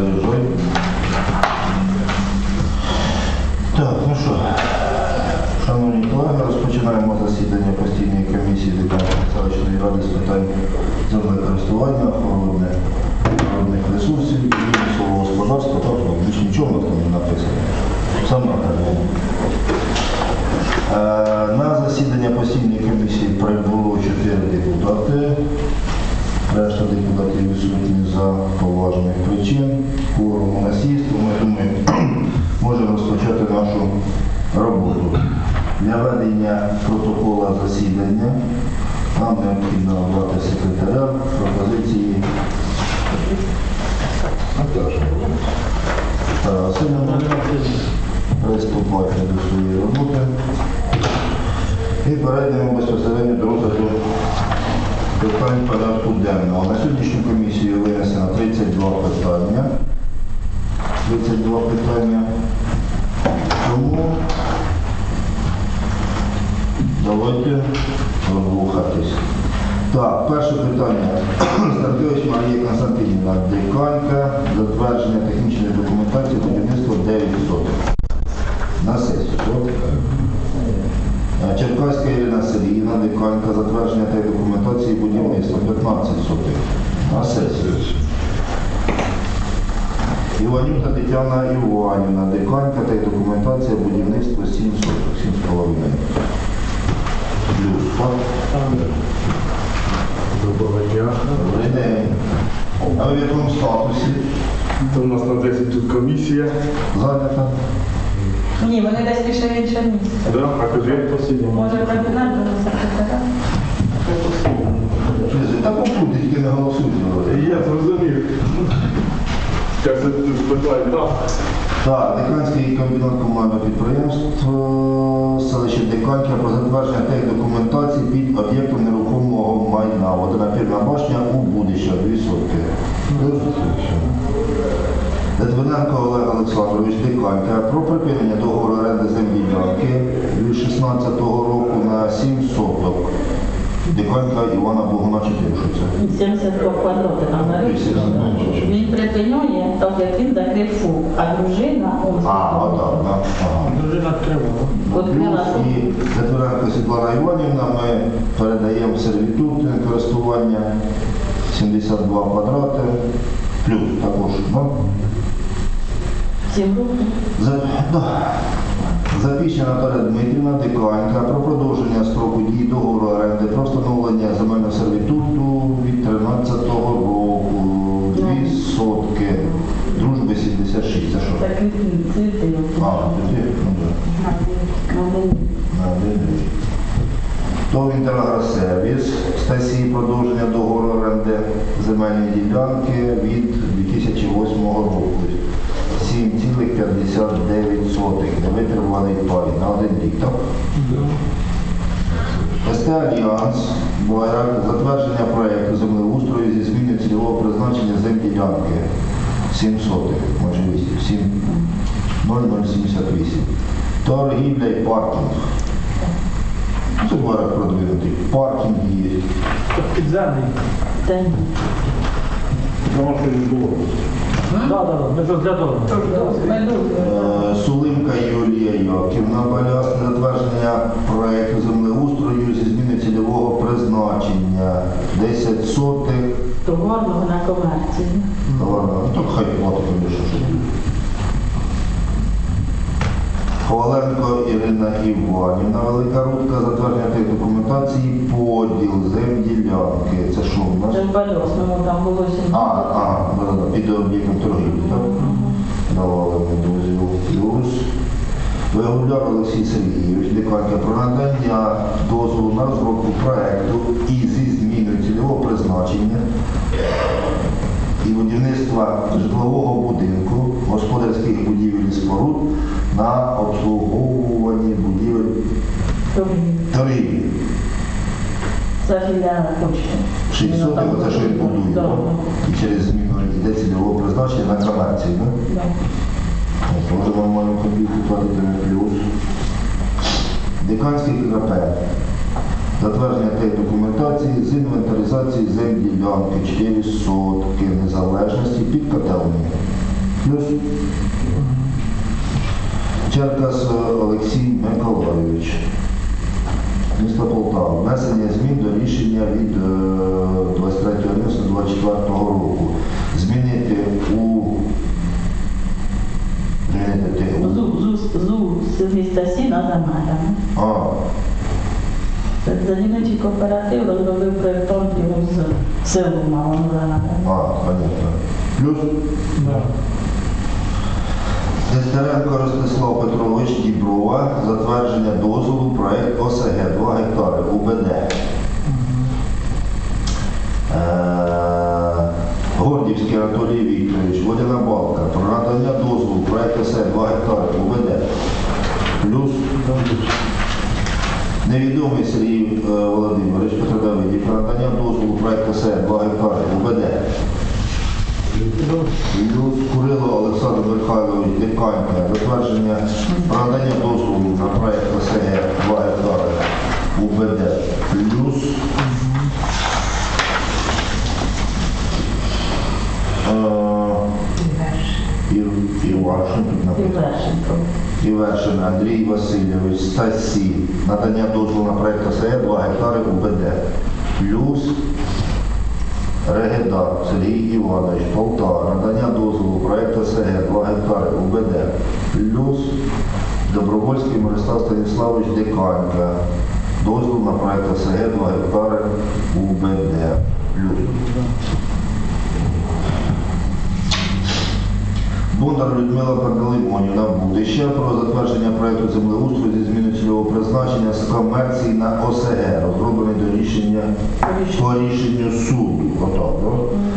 Заїжджай. Так, ну що, шановні колеги, розпочинаємо засідання постійної комісії Деканської селищної ради з питань землекористування, охорони природних ресурсів слово господарства. Ну, більш нічого там не написано. Саме так. Е, На засідання постійної комісії прибуло 4 депутати. Решта депутатів відсутні за поважних причин. Кворум у є, ми думаємо, можемо розпочати нашу роботу. Для ведення протокола засідання нам необхідно обрати секретаря пропозиції. Тарасина, приступайте до своєї роботи. І перейдемо безпосередньо до розгляду питань порядку денного. На сьогоднішню комісію винесено 32 питання. 32 питання. Тому давайте розрухатись. Так, перше питання. Стартович Марія Константинівна Диканька, затвердження технічної документації будівництва 9 соток. На сесію. Ірина Сергіївна, затвердження та документації будівництва 15 сотих. На сесію. Іванюта Тетяна Іванівна, Диканька та документація будівництва 7 соток, 7,5. Плюс, так? Доброго дня. Добрий день. А в якому статусі? Це у нас на 10 тут комісія. Зайнята? Ні, вони десь пішли в інше місце. Да, а кажи посидимо. Може, кабінет до секретаря? Та попути, тільки не голосуйте. Я зрозумів. Як це тут спитають, так? Так, Диканський комбінат комунального підприємства, селище Диканька про затвердження тих документацій під об'єктом нерухомого майна. Водонапірна башня у Будища, 2 сотки. Литвиненко Олег Олександрович Диканька про припинення договору оренди землі ділянки від 16 року на 7 соток. Диканька Івана Богуна 4, що 72 квадрати там на. 72. Він припинює, так як він закрив фур, а дружина, он А, отак, так. Ага. Дружина відкрила Плюс і Литвиненко Світлана Іванівна ми передаємо сервітут користування 72 квадрати. Плюс також, ну, сім років. за, да. Запічна Наталя Дмитрівна Диканька про продовження строку дії договору оренди про встановлення земельного сервітуту від 13-го року. Дві сотки. Дружби 76. Це що? Так цвіти. А, тоді, ну. ТОВ «Інтерагросервіс» Стасії продовження договору оренди земельної ділянки від 2008 року. 7,59 для витребуваний пай на один рік. Так? СТ Альянс Байрак затвердження проєкту землеустрою зі зміною цільового призначення земділянки 7 сотих, майже 8, 0,078. Торгівля і паркінг. Ну, Це Байрак продвинутий. Паркінг є. Підземний. Тому що не було. Ми розглядали. Е, Сулимка Юлія Йоківна Баляс затвердження проєкту землеустрою зі зміни цільового призначення 10 сотих. Товарного на комерцію. Товарного, ну так хай платить, що що. Ірина Іванівна, Велика Рудка, затвердження документації, поділ земділянки. Це що у нас? Вже в Бальосному там було. А, а, під об'єктом торгівлі, так? Давали ми дозвіл плюс. Вигуляв Олексій Сергійович, деканка про надання дозволу на розробку проекту і зі зміною цільового призначення і будівництва житлового будинку, господарських будівель і споруд на обслуговуванні будівель торгівлі. Це філіал почти. 600, це що він будує, і через зміну йде цільового призначення на комерцію, так? Да. Може нормально платити на плюс. Деканський КП. Затвердження тієї документації з інвентаризації землі ділянки 4 сотки незалежності під котельні. Плюс Черкас Олексій Миколайович. Місто Полтава. Внесення змін до рішення від е, 23.11.24 року. Змінити у Зу, зу, зу з міста Сіна за. А, Заліничий кооператив розробив проєктом його з селу Малому а, понятно. Плюс Да. Нестеренко Ростислав Петрович Діброва, затвердження дозволу проект ОСГ 2 гектари УБД. Гордівський Анатолій Вікторович, Водяна Балка, про надання дозволу проект ОСГ 2 гектари УБД. Плюс невідомий Сергій е, Володимирович Петро Давидів, про надання дозволу проект ОСГ 2 гектари УБД. Курило Олександр Михайлович Диканька, затвердження про надання дозволу на проект ОСГ 2 гектари УБД. Плюс І- Івашин тут І написано. Вершенко. Івершин Андрій Васильович, Стасі, надання дозволу на проект ОСГ 2 гектари УБД. Плюс Регеда Сергій Іванович, Полтава, надання дозволу проект ОСГ 2 гектари УБД. Плюс Добровольський Мирослав Станіславович Деканька, дозвіл на проект ОСГ 2 гектари УБД. Плюс. Бондар Людмила Пантелеймонівна Будища про затвердження проекту землеустрою зі зміною цільового призначення з комерції на ОСГ, розроблений до рішення по рішенню суду. Отак.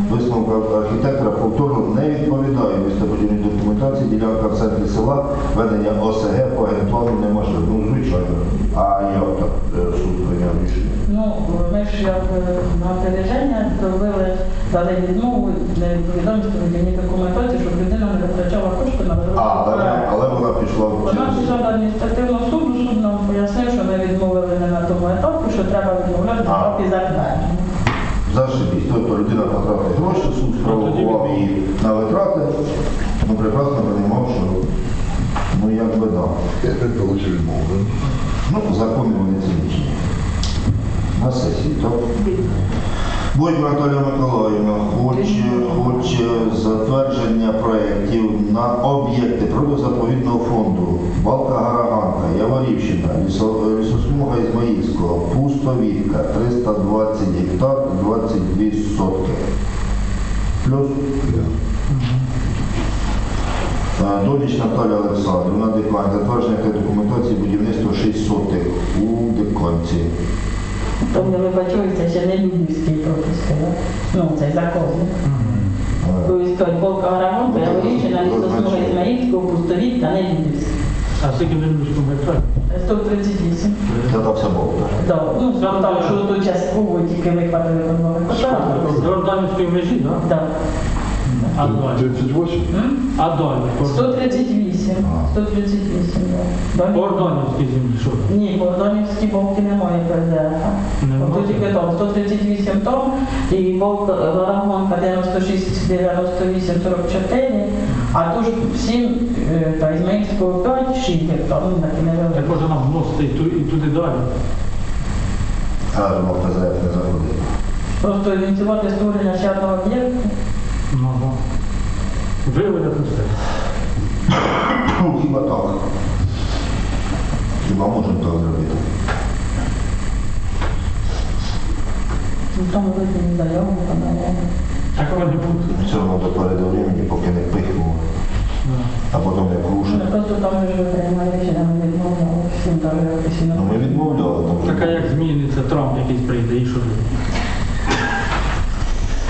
Висновка архітектора повторно не відповідає містобудівній документації, ділянка в центрі села, ведення ОСГ по генплану неможливо. Ну, звичайно. А як так е, суд прийняв рішення? Ну, ми ж як е, на опереження зробили, дали відмову невідомості водійній документації, щоб людина не витрачала кошти на А, розробку але, але вона пішла в Вона пішла до адміністративного суду, суд нам пояснив, що ми відмовили не на тому етапі, що треба відмовляти на А. етапі затвердження. Зашибісь. Тобто людина потратила гроші, суд спровокував її на витрати. Ну, прекрасно розумів, що ну як би да. Я відмову. Ну, закони вони цинічні. На сесії, так? Будь Наталя Миколаївна хоче, хоче затвердження проєктів на об'єкти природозаповідного фонду Балка Гараганка, Яворівщина, лісосмуга Ізмаїльського, Пустовітка, 320 гектар, 22 сотки. Плюс Е, Доліч Наталя Олександрівна, Дикань, затвердження документації будівництва 6 сотих у Диканці. Тобто не вибачується ще не львівський пропуск, да? ну цей заказник. Е, Тобто полка Арагонка, я вирішена лісосмуга Ізмаїльського, пустовіт та не львівський. А скільки ми любиш гектар? 138. Це там все було. так? Да, ну, там, що тут частково тільки викладали по два гектара. З Жорданівської межі, так? Да. А далі? 38? А далі? 138. 138, да. Ордонівські землі, що? Ні, по Донівській болті немає ПЗФ. Тут тільки там 138 тонн і болт Варагонка 96, 98, 44, а тут 7, та Ізмаїльського 5, 6 гектар, ну Так невеликі. може нам вносити і ту- і туди далі. А воно ПЗФ не заходить. Просто ініціювати створення ще одного об'єкту. Ну, ага. Виведете все. Ну, Хіба так? Хіба можемо так зробити? Ну, Там видно заяву, там Так вони будуть. Все одно до переду времени, поки не пихнуло, а потім як Ну. Просто там вже приймали рішення, ми відмовляли всім офіційно. Ну ми відмовляли. там вже Так а як зміниться Трамп якийсь прийде і що?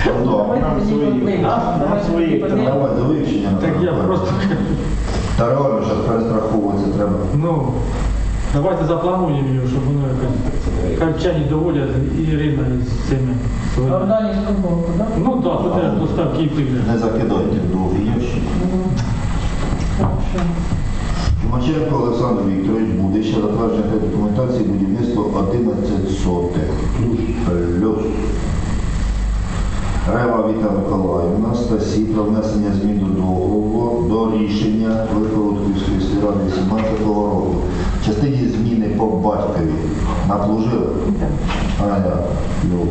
Ну, да. Давайте Нам тоді свої, свої. Давай до вивчення. Так я просто Та реально, зараз перестраховуватися треба. ну давайте заплануємо його, щоб воно якось харчані доводять і Ірина з цими своїми. Орданівську боку, так? Ну так, то теж доставки і піде. Не закидайте в довгий ящик. Чумаченко Олександр Вікторович буде ще затвердження документації будівництва 11 сотих. Плюс. Рева Віта Миколаївна, Стасі про внесення змін до договору про рішення Великородківської сільради 18 року. Частині зміни по батькові наплужили. Аня, ну.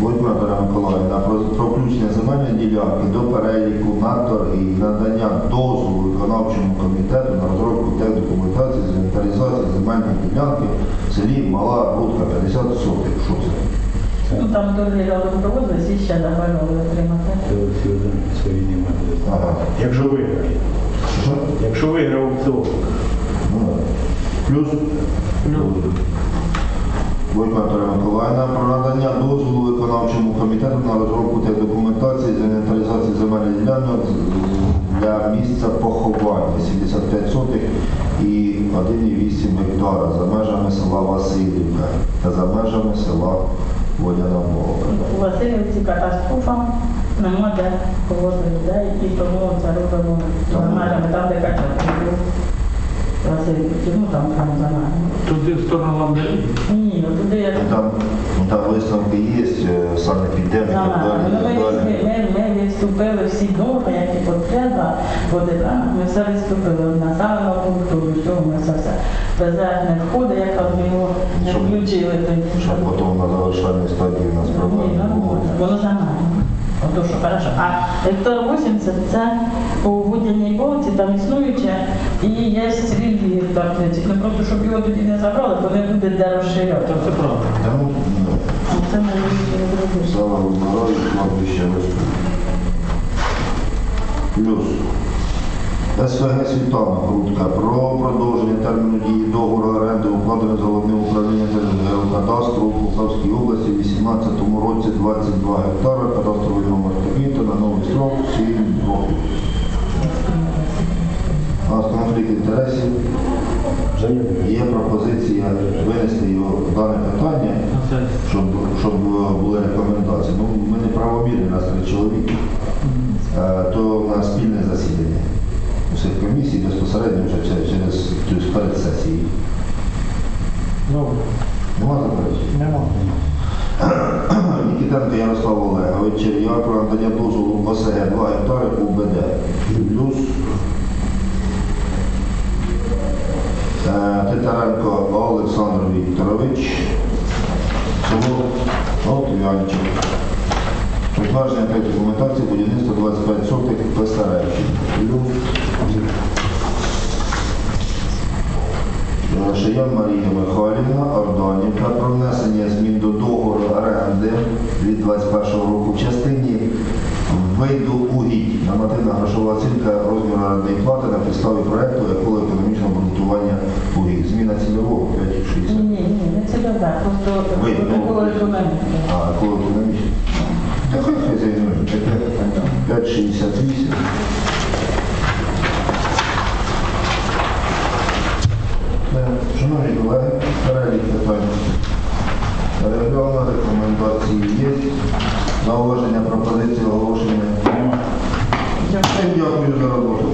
Будь Наталя Миколаївна, про, включення земельної ділянки до переліку на торги і надання дозволу виконавчому комітету на розробку техдокументації з інвентаризації земельної ділянки в селі Мала Рудка, 50 сотих. Що це? Ну там торги разом проводились і ще забороли отримати. Ага. Якщо виграє. Якщо виграв аукціон. Ну, Плюс Плюс. Бойко Миколаївна про надання дозволу виконавчому комітету на розробку та документації з інвентаризації земельних ділянок для місця поховання 75 сотих і 1,8 гектара за межами села Васильівка та за межами села Водяна Мова. У Васильівці катастрофа, нема де повозити людей, і тому це робимо за межами там, де качати. Васильівці, ну там там за нами. Туди в сторону Ламбері? Ні, ну туди Ну, Там, ну, там висновки є, е, саме підемо води, да? ми все відступили на населеного пункту, до чого ми все все. Без не входить, як там ми його не Щоб- включили. то- Щоб потім на завершальній стадії у нас Ні, проблем не було. Воно за нами. Ото що хорошо. А гектар 80 це по водяній болці, там існуюче, і є гектар 30. Ну просто щоб його тоді не забрали, бо не буде де розширяти. Це все правда. Та ну, ну, Це ми не зробили. Слава Гумарою, кладбище Росту. Плюс. СВГ Світлана Крутка про продовження терміну дії договору оренди укладеного з головним управлінням Держгеокадастру у Полтавській області в 2018 році 22 гектара, кадастровий номер такий, та на новий строк 7 років. У нас конфлікт інтересів. Є пропозиція винести його дане питання щоб, щоб були рекомендації. Ну, ми не правомірні, нас три чоловіки, Е, то на спільне усіх комісій безпосередньо вже через, через тобто перед сесією. Добре. Нема заперечень? Нема. Нікітенко Ярослав Олегович, я про надання дозволу ОСГ 2 гектари УБД. Плюс е, Титаренко Олександр Вікторович, село Олтвянчик. Підтвердження та документації будівництва 25 сотих. Е, Шиян Марія Михайлівна, Орданівка, про внесення змін до договору оренди від 21 року в частині виду угідь. Нормативна грошова оцінка розміру орендної плати на підставі проекту еколого-економічного обґрунтування угідь. Зміна цільового Ні, 5,60. ні, ні, не добре, просто Ви, та хай хазяйно, там 5,68. Шановні колеги, раді питання. Переглянули рекомендації є. Зауваження пропозиції оголошення. Дякую за роботу.